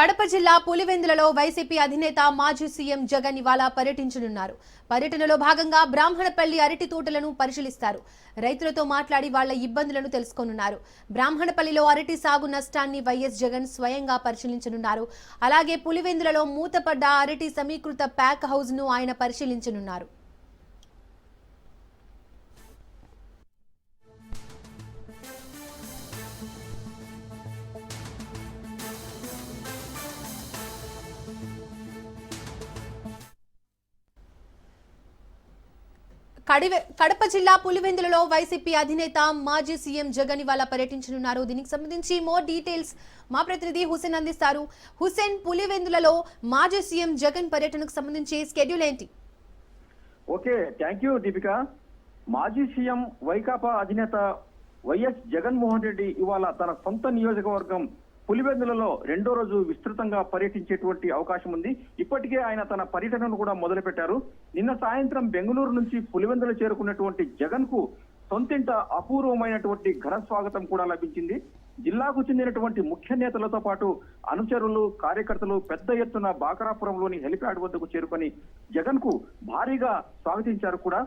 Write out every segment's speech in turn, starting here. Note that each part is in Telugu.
కడప జిల్లా పులివెందులలో వైసీపీ అధినేత మాజీ సీఎం జగన్ ఇవాళ పర్యటించనున్నారు. పర్యటనలో భాగంగా బ్రాహ్మణపల్లి అరటి తోటలను పరిశీలిస్తారు. రైతులతో మాట్లాడి వాళ్ళ ఇబ్బందులను తెలుసుకోనున్నారు. బ్రాహ్మణపల్లిలో అరటి సాగు నష్టాన్ని వైఎస్ జగన్ స్వయంగా పరిశీలించనున్నారు. అలాగే పులివెందులలో మూతపడ్డ అరటి సమీకృత ప్యాక్ హౌస్ను ఆయన పరిశీలించనున్నారు. కడప జిల్లా పులివెందులలో వైసీపీ అధినేత మాజీ సీఎం జగన్ ఇవాళ పర్యటించనున్నారు. దీనికి సంబంధించి మోర్ డీటెయిల్స్ మా ప్రతినిధి హుసేన్ అందిస్తారు. హుసేన్ పులివెందులలో మాజీ సీఎం జగన్ పర్యటనకు సంబంధించి స్కెడ్యూల్ ఏంటి? Okay thank you Deepika. మాజీ సీఎం వైకాపా అధినేత వైఎస్ జగన్మోహన్ రెడ్డి ఇవాళ తన సొంత నియోజకవర్గం పులివెందులలో రెండో రోజు విస్తృతంగా పర్యటించేటువంటి అవకాశం ఉంది. ఇప్పటికే ఆయన తన పర్యటనను కూడా మొదలుపెట్టారు. నిన్న సాయంత్రం బెంగళూరు నుంచి పులివెందులు చేరుకున్నటువంటి జగన్కు సొంతింట అపూర్వమైనటువంటి ఘన స్వాగతం కూడా లభించింది. జిల్లాకు చెందినటువంటి ముఖ్య నేతలతో పాటు అనుచరులు కార్యకర్తలు పెద్ద ఎత్తున బాకరాపురంలోని హెలిప్యాడ్ వద్దకు చేరుకొని జగన్కు భారీగా స్వాగతించారు కూడా.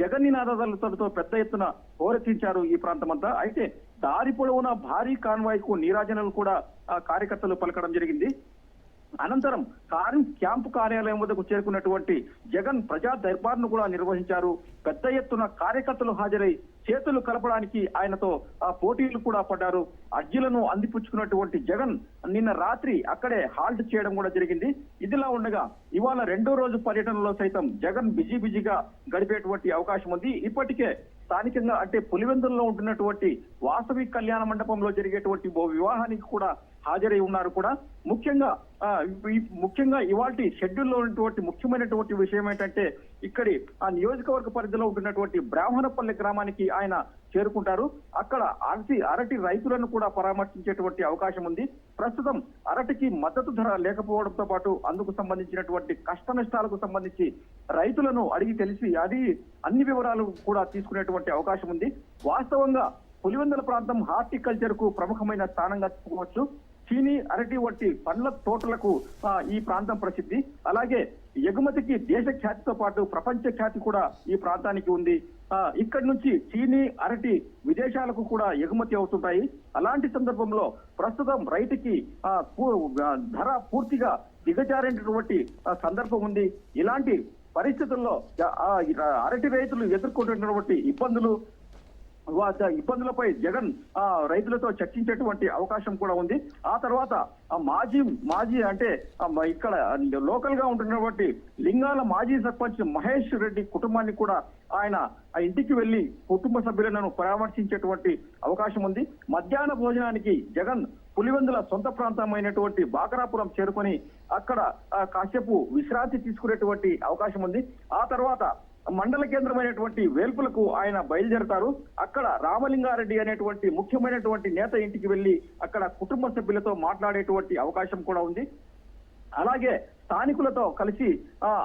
జగన్ నినాదాలతో పెద్ద ఎత్తున హోరెత్తించారు ఈ ప్రాంతమంతా. అయితే దారి పొడవునా భారీ కాన్వాయ్కు నీరాజనలు కూడా కార్యకర్తలు పలకడం జరిగింది. అనంతరం కారం క్యాంపు కార్యాలయం వద్దకు చేరుకున్నటువంటి జగన్ ప్రజా దర్బార్ను కూడా నిర్వహించారు. పెద్ద ఎత్తున కార్యకర్తలు హాజరై చేతులు కలపడానికి ఆయనతో ఆ పోటీలు కూడా పడ్డారు. అర్జీలను అందిపుచ్చుకున్నటువంటి జగన్ నిన్న రాత్రి అక్కడే హాల్ట్ చేయడం కూడా జరిగింది. ఇదిలా ఉండగా ఇవాళ రెండో రోజు పర్యటనలో సైతం జగన్ బిజీ బిజీగా గడిపేటువంటి అవకాశం ఉంది. ఇప్పటికే స్థానికంగా అంటే పులివెందుల్లో ఉంటున్నటువంటి వాసవి కళ్యాణ మండపంలో జరిగేటువంటి ఓ వివాహానికి కూడా హాజరై ఉన్నారు కూడా. ముఖ్యంగా ముఖ్యంగా ఇవాటి షెడ్యూల్లో ఉన్నటువంటి ముఖ్యమైనటువంటి విషయం ఏంటంటే ఇక్కడి ఆ నియోజకవర్గ పరిధిలో ఉంటున్నటువంటి బ్రాహ్మణపల్లి గ్రామానికి ఆయన చేరుకుంటారు. అక్కడ అరటి అరటి రైతులను కూడా పరామర్శించేటువంటి అవకాశం ఉంది. ప్రస్తుతం అరటికి మద్దతు ధర లేకపోవడంతో పాటు అందుకు సంబంధించినటువంటి కష్ట నష్టాలకు సంబంధించి రైతులను అడిగి తెలిసి అది అన్ని వివరాలు కూడా తీసుకునేటువంటి అవకాశం ఉంది. వాస్తవంగా పులివెందుల ప్రాంతం హార్టికల్చర్కు ప్రముఖమైన స్థానంగా చెప్పుకోవచ్చు. చీని అరటి వంటి పండ్ల తోటలకు ఈ ప్రాంతం ప్రసిద్ధి. అలాగే ఎగుమతికి దేశ ఖ్యాతితో పాటు ప్రపంచ ఖ్యాతి కూడా ఈ ప్రాంతానికి ఉంది. ఇక్కడి నుంచి చీని అరటి విదేశాలకు కూడా ఎగుమతి అవుతుంటాయి. అలాంటి సందర్భంలో ప్రస్తుతం రైతుకి పూ- ధర పూర్తిగా దిగజారేటటువంటి సందర్భం ఉంది. ఇలాంటి పరిస్థితుల్లో అరటి రైతులు ఎదుర్కొంటున్నటువంటి ఇబ్బందులు ఇబ్బందులపై జగన్ ఆ రైతులతో చర్చించేటువంటి అవకాశం కూడా ఉంది. ఆ తర్వాత ఆ మాజీ మాజీ అంటే ఇక్కడ లోకల్గా ఉంటున్నటువంటి లింగాల మాజీ సర్పంచ్ మహేష్ రెడ్డి కుటుంబాన్ని కూడా ఆయన ఆ ఇంటికి వెళ్ళి కుటుంబ సభ్యులను పరామర్శించేటువంటి అవకాశం ఉంది. మధ్యాహ్న భోజనానికి జగన్ పులివెందుల సొంత ప్రాంతమైనటువంటి బాకరాపురం చేరుకొని అక్కడ కాసేపు విశ్రాంతి తీసుకునేటువంటి అవకాశం ఉంది. ఆ తర్వాత మండల కేంద్రమైనటువంటి వేల్పులకు ఆయన బయలుదేరతారు. అక్కడ రామలింగారెడ్డి అనేటువంటి ముఖ్యమైనటువంటి నేత ఇంటికి వెళ్ళి అక్కడ కుటుంబ సభ్యులతో మాట్లాడేటువంటి అవకాశం కూడా ఉంది. అలాగే స్థానికులతో కలిసి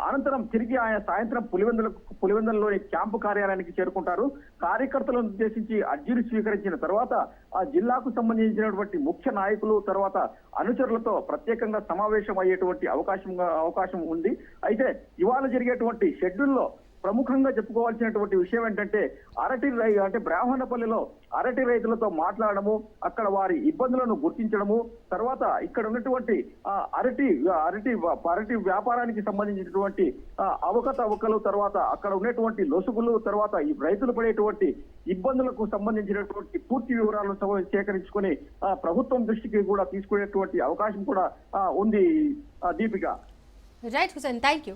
అనంతరం తిరిగి ఆయన సాయంత్రం పులివెందుల పులివెందులలోని క్యాంపు కార్యాలయానికి చేరుకుంటారు. కార్యకర్తలను ఉద్దేశించి అర్జీలు స్వీకరించిన తర్వాత ఆ జిల్లాకు సంబంధించినటువంటి ముఖ్య నాయకులు తర్వాత అనుచరులతో ప్రత్యేకంగా సమావేశం అయ్యేటువంటి అవకాశం అవకాశం ఉంది. అయితే ఇవాళ జరిగేటువంటి షెడ్యూల్లో ప్రముఖంగా చెప్పుకోవాల్సినటువంటి విషయం ఏంటంటే అరటి రై అంటే బ్రాహ్మణపల్లిలో అరటి రైతులతో మాట్లాడము అక్కడ వారి ఇబ్బందులను గుర్తించడము తర్వాత ఇక్కడ ఉన్నటువంటి ఆ, అరటి అరటి అరటి వ్యాపారానికి సంబంధించినటువంటి అవకతవకలు తర్వాత అక్కడ ఉన్నటువంటి లొసుగులు తర్వాత ఈ రైతులు పడేటువంటి ఇబ్బందులకు సంబంధించినటువంటి పూర్తి వివరాలను సేకరించుకొని ఆ, ప్రభుత్వం దృష్టికి కూడా తీసుకునేటువంటి అవకాశం కూడా ఉంది Deepika. Right Hussain thank you